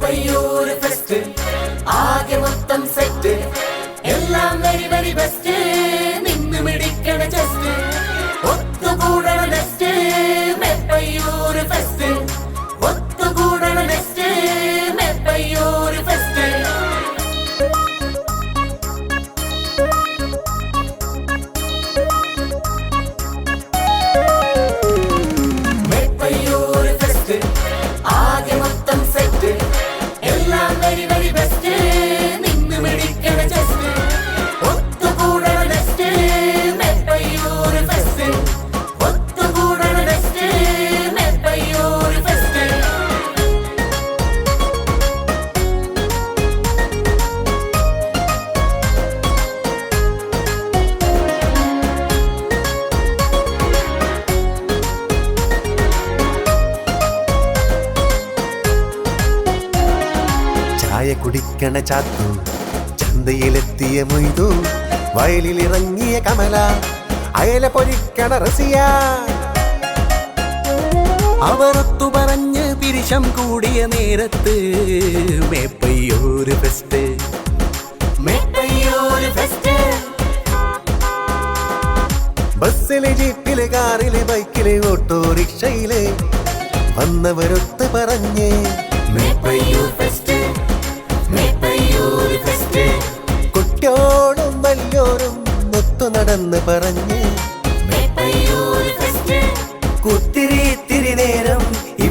Paiyur best ஆக மொத்தம் set எல்லாம் வெரி வெரி பெஸ்ட் കുടിക്കണ ചാത്തു. ചന്തയിലെത്തിയ മൊയ്തു. വയലിലിറങ്ങിയ കമല. അയല പൊരിക്കണ റസിയ. അവരൊത്തു പറഞ്ഞ് പിരിശം കൂടിയ നേരത്ത് മേപ്പയ്യൂര് ഫെസ്റ്റ് മേപ്പയ്യൂർ ഫെസ്റ്റ് ബസ്സിലെ ജീപ്പിലെ കാറിലെ ബൈക്കിലെ ഓട്ടോറിക്ഷയിലെ വന്നവരൊത്ത് പറഞ്ഞ് മേപ്പയ്യൂർ ഫെസ്റ്റ്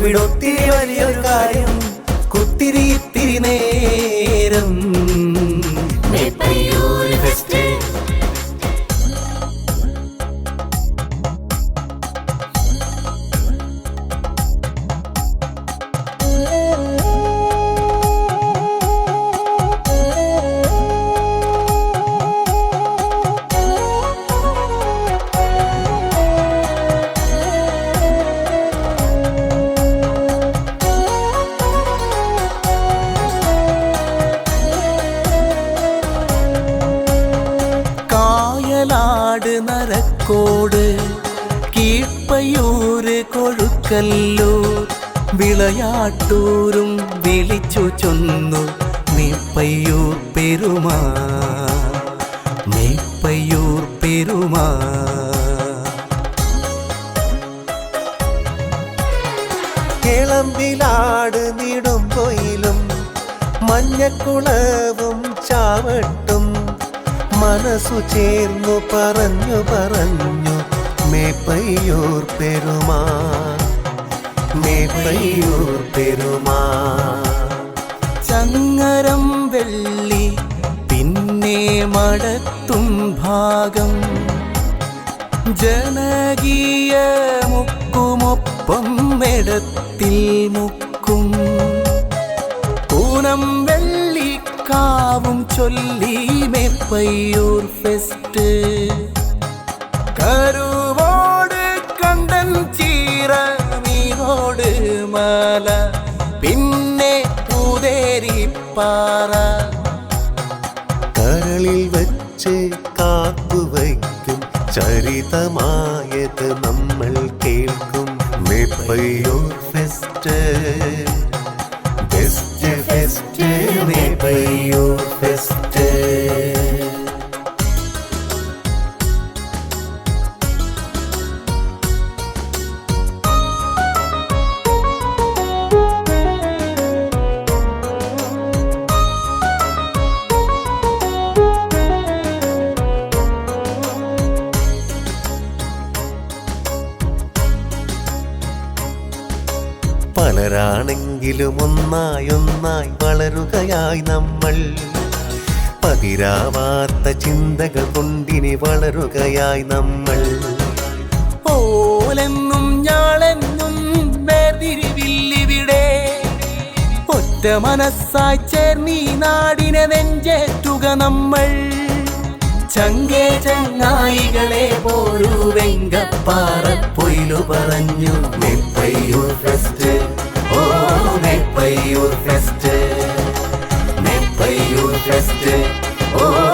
ഇവിടെ ഒത്തിരി വലിയൊരു കാര്യം. കായലാട് നരക്കോട് കീഴ്പ്പയൂര് കൊഴുക്കല്ലൂർ. വിളയാട്ടൂരും വിളിച്ചു ചൊന്നു മേപ്പയ്യൂർ പെരുമാ മേപ്പയ്യൂർ പെരുമാ. കിളമ്പിലാട് നീടും കൊയിലും മഞ്ഞക്കുളവും ചാവട്ടും മനസ്സു ചേർന്നു പറഞ്ഞു പറഞ്ഞു മേപ്പയ്യൂർ പെരുമാ മേപ്പയ്യൂർ പെരുമാ ചങ്ങരം വെള്ളി പിന്നെ മടത്തും ഭാഗം ജനകീയ മുക്കുമൊപ്പം മെടത്തിൽ മുക്കും. കൂനം വെള്ളിക്കാവും ചൊല്ലി മേപ്പയ്യൂർ ഫെസ്റ്റ് കരുവോട് കണ്ടൻ ചീറ മീനോട് മല. പിന്നെ പൂതേരിപ്പാറ കരളിൽ വച്ച് കാത്തുവയ്ക്കും ചരിതമായത് നമ്മൾ കേൾക്കും. മേപ്പയ്യൂർ ഫെസ്റ്റ് ഫെസ്റ്റ് പലരാണെങ്കിലും ഒന്നായി ഒന്നായി വളരുകയായി നമ്മൾ. പതിരാവാത്ത ചിന്തകൾ കൊണ്ടിനി വളരുകയായി നമ്മൾ. ഓലെന്നും ഞാളെന്നും വേർതിരിവില്ലിവിടെ. ഒറ്റ മനസ്സായി ചേർന്നീ നാടിനെ നെഞ്ചേറ്റുക നമ്മൾ. ചങ്ങേ ചങ്ങായികളെ പോരൂ വെങ്കപ്പാറപ്പൊയിലു പറഞ്ഞു. മെപ്പയ്യൂർ ഫെസ്റ്റ്. ഓ മെപ്പയ്യൂർ ഫെസ്റ്റ്. മെപ്പയ്യൂർ ഫെസ്റ്റ്. ഓ